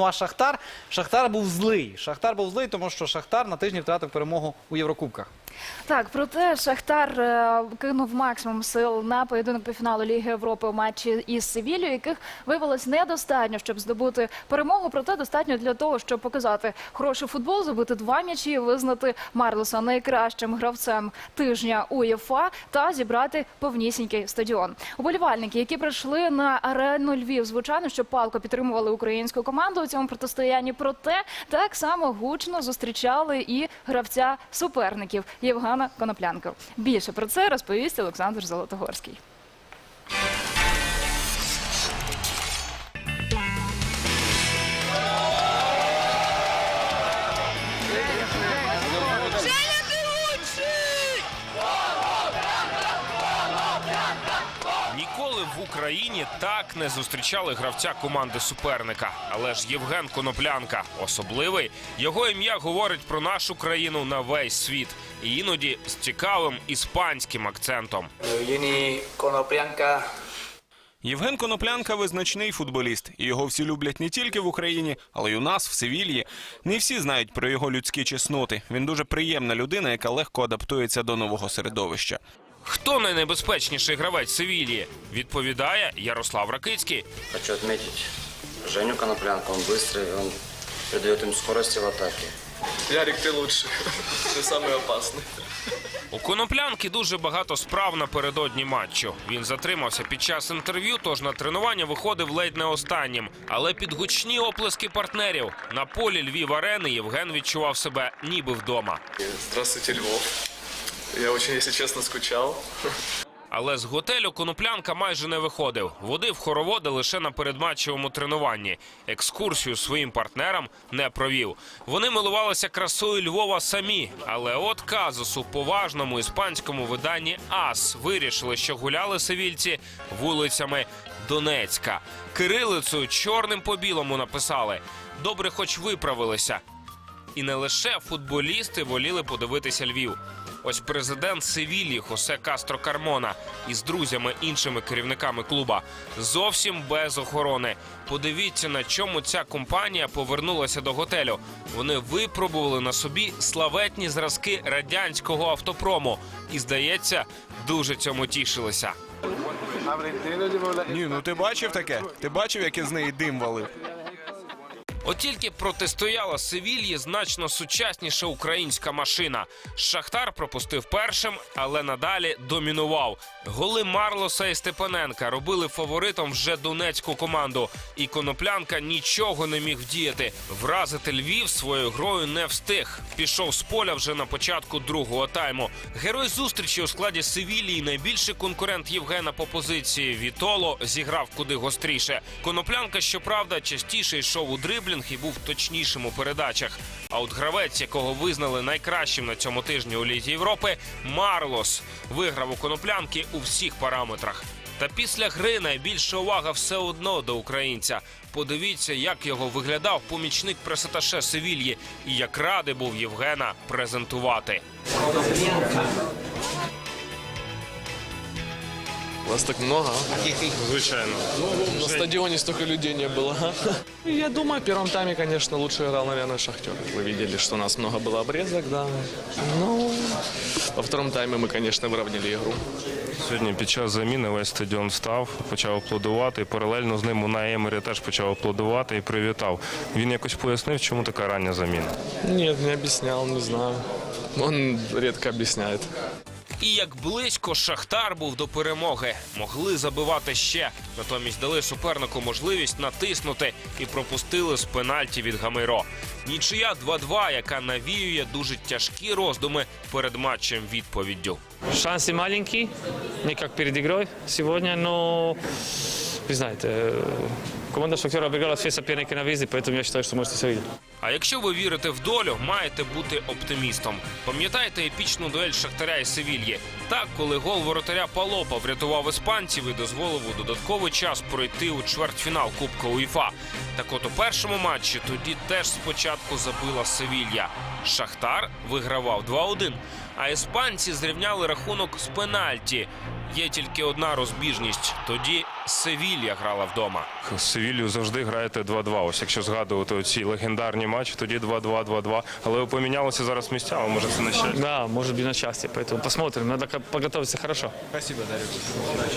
Ну а Шахтар, Шахтар був злий. Шахтар був злий, тому що Шахтар на тижні втратив перемогу у Єврокубках. Так, проте Шахтар е, кинув максимум сил на поєдинок півфіналу Ліги Європи у матчі із Севілью, яких виявилось недостатньо, щоб здобути перемогу. Проте достатньо для того, щоб показати хороший футбол, забити два м'ячі, визнати Марлоса найкращим гравцем тижня УЄФА та зібрати повнісінький стадіон. Уболівальники, які прийшли на арену Львів, звичайно, що палко підтримували українську команду у цьому протистоянні. Проте так само гучно зустрічали і гравця суперників Євгена Коноплянка. Більше про це розповість Олександр Золотогорський. Україні так не зустрічали гравця команди суперника. Але ж Євген Коноплянка особливий. Його ім'я говорить про нашу країну на весь світ, і іноді з цікавим іспанським акцентом. Евгений Коноплянка Євген Коноплянка визначний футболіст, і його всі люблять не тільки в Україні, але й у нас, в Севільї. Не всі знають про його людські чесноти. Він дуже приємна людина, яка легко адаптується до нового середовища. Хто найнебезпечніший гравець Севілії? Відповідає Ярослав Ракицький. Хочу отметить Женю Коноплянку. Он быстрый, он придает им скорости в атаке. Ярик, ты лучший. Ты самый опасный. У Коноплянки дуже багато справ напередодні матчу. Він затримався під час інтерв'ю, тож на тренування виходив ледь не останнім. Але під гучні оплески партнерів на полі Львів арени Євген відчував себе ніби вдома. Здравствуйте, Львов. Я очень, если честно, скучал. Але з готелю Коноплянка майже не виходив. Водив хороводи лише на передматчевому тренуванні. Екскурсію своїм партнерам не провів. Вони милувалися красою Львова самі. Але от казус у поважному іспанському виданні АС вирішили, що гуляли севільці вулицями Донецька. Кирилицею чорним по білому написали. Добре, хоч виправилися. І не лише футболісти воліли подивитися Львів. Ось президент Севілії Хосе Кастро Кармона із друзями іншими керівниками клуба зовсім без охорони. Подивіться, на чому ця компанія повернулася до готелю. Вони випробували на собі славетні зразки радянського автопрому і, здається, дуже цьому тішилися. Ні, ну ти бачив таке? Ти бачив, як із неї дим валив? От тільки протистояла Севільї значно сучасніша українська машина. Шахтар пропустив першим, але надалі домінував. Голи Марлоса і Степаненка робили фаворитом вже донецьку команду. І коноплянка нічого не міг вдіяти. Вразити Львів своєю грою не встиг. Пішов з поля вже на початку другого тайму. Герой зустрічі у складі Севілії найбільший конкурент Євгена по позиції Вітоло зіграв куди гостріше. Коноплянка, щоправда, частіше йшов у дриблінг і був точнішим у передачах. А от гравець, якого визнали найкращим на цьому тижні у Лізі Європи, Марлос, виграв у коноплянки у всіх параметрах. Та після гри найбільша увага все одно до українця. Подивіться, як його виглядав помічник пресаташе Севільї, і як радий був Євгена презентувати. Вас так много, Звичайно. На стадионе столько людей не было. а? Я думаю, в первом тайме, конечно, лучше играл, наверное, Шахтер. Вы видели, что у нас много было обрезок, да. Ну, во втором тайме мы, конечно, выровняли игру. Сьогодні під час заміни весь стадіон встав, почав аплодувати. І паралельно з ним на Емері теж почав аплодувати і привітав. Він якось пояснив, чому така рання заміна. Нет, не объяснял, не знаю. Он редко объясняет. І як близько Шахтар був до перемоги, могли забивати ще. Натомість дали супернику можливість натиснути і пропустили з пенальті від Гамейро. Нічия 2-2, яка навіює дуже тяжкі роздуми перед матчем відповіддю. Шансы маленькие, не как перед игрой сегодня, но вы знаете, э, команда Шахтера обыграла все соперники на выезде, поэтому я считаю, что можете все видеть. А якщо ви вірите в долю, маєте бути оптимістом. Пам'ятаєте епічну дуель Шахтаря і Севільї? Так, коли гол воротаря Палопа врятував іспанців і дозволив у додатковий час пройти у чвертьфінал Кубка УЄФА. Так от у першому матчі тоді теж спочатку забила Севілья. Шахтар вигравав 2-1. А іспанці зрівняли рахунок з пенальті. Є тільки одна розбіжність. Тоді Севілья грала вдома. Севілью завжди граєте 2-2. Ось якщо згадувати ці легендарні матчі, тоді 2-2, 2-2. Але ви помінялися зараз місцями, може це на щастя. Да, может быть на щастя. поэтому посмотрим. Надо ка- подготовиться хорошо. Спасибо, Дар'я.